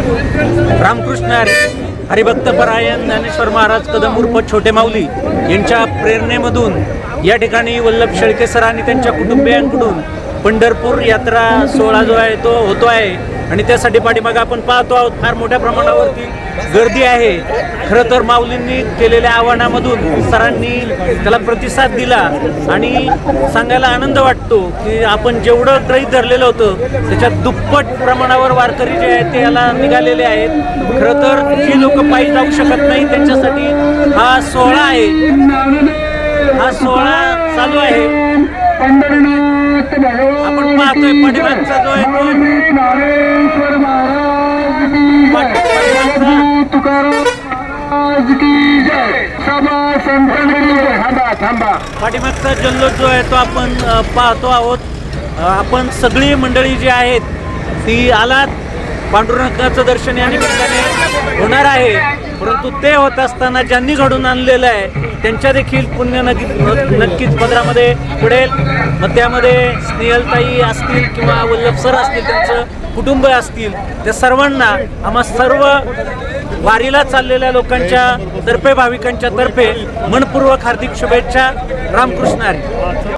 रामकृष्ण रे हरिभक्त परायन ज्ञानेश्वर महाराज कदम उर्फ छोटे माऊली यांच्या प्रेरणेमधून या ठिकाणी वल्लभ शेळके आणि त्यांच्या कुटुंबियांकडून पंढरपूर यात्रा सोहळा जो आहे तो होतो आहे. आणि त्यासाठी पाठीमागे आपण पाहतो आहोत फार मोठ्या प्रमाणावरती गर्दी आहे. खरं तर माऊलींनी केलेल्या आव्हानामधून सरांनी त्याला प्रतिसाद दिला आणि सांगायला आनंद वाटतो की आपण जेवढं गृहीत धरलेलं होतं त्याच्यात दुप्पट प्रमाणावर वारकरी जे आहेत ते याला निघालेले आहेत. खरं तर जी लोक पायी जाऊ शकत नाही त्यांच्यासाठी हा सोहळा आहे. हा सोहळा चालू आहे. पंढरीनाथ भगवान ज्ञानेश्वर महाराज तुकाराम महाराज की जय. सभा संपली थांबा थांबा. पाठीमागचा जल्लोष जो आहे तो आपण पाहतो आहोत. आपण सगळी मंडळी जी आहेत ती आलात. पांडुरंगाचं दर्शन या निमित्ताने होणार आहे. परंतु ते होत असताना ज्यांनी घडून आणलेलं आहे त्यांच्या देखील पुण्य नक्की नक्कीच पदरामध्ये पडेल मग त्यामध्ये स्नेहलताई असतील किंवा वल्लभ सर असतील त्यांचं कुटुंब असतील त्या सर्वांना आम्हा सर्व वारीला चाललेल्या लोकांच्या तर्फे भाविकांच्या तर्फे मनपूर्वक हार्दिक शुभेच्छा. रामकृष्ण हरी.